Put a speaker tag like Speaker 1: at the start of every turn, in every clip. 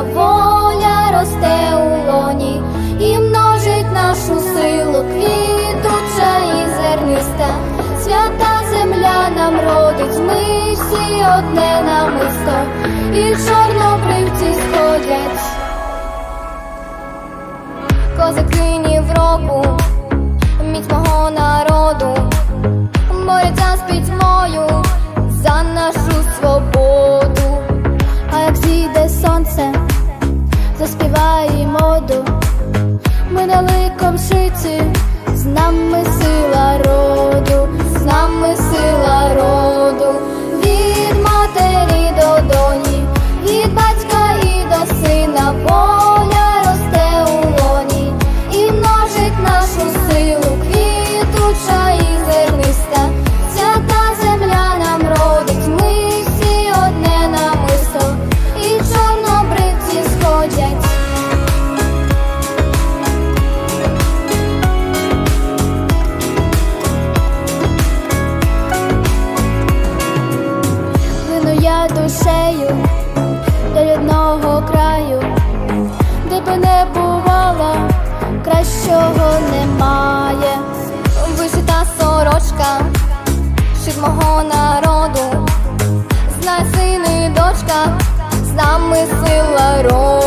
Speaker 1: Воля росте у лоні і множить нашу силу квітуча
Speaker 2: і зерниста,
Speaker 1: свята земля нам родить, ми всі одне намисто, і чорнобривці сходять.
Speaker 2: Козакині в року, міць мого народу, борються з пітьмою за нашу свободу,
Speaker 1: а як зійде сон. На ликом шиці, з нами душею до рідного краю, де би не бувало, кращого немає.
Speaker 2: Вишита сорочка, шив мого народу,
Speaker 1: знай сини і
Speaker 2: дочка,
Speaker 1: з нами сила
Speaker 2: роду,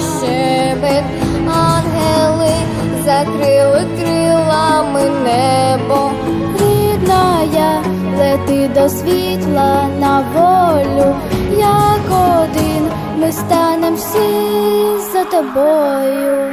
Speaker 2: щебет, ангели закрили крилами небо.
Speaker 1: рідна я, лети до світла на волю, як один ми станем всі за тобою.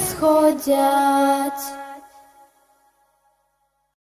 Speaker 1: сходять.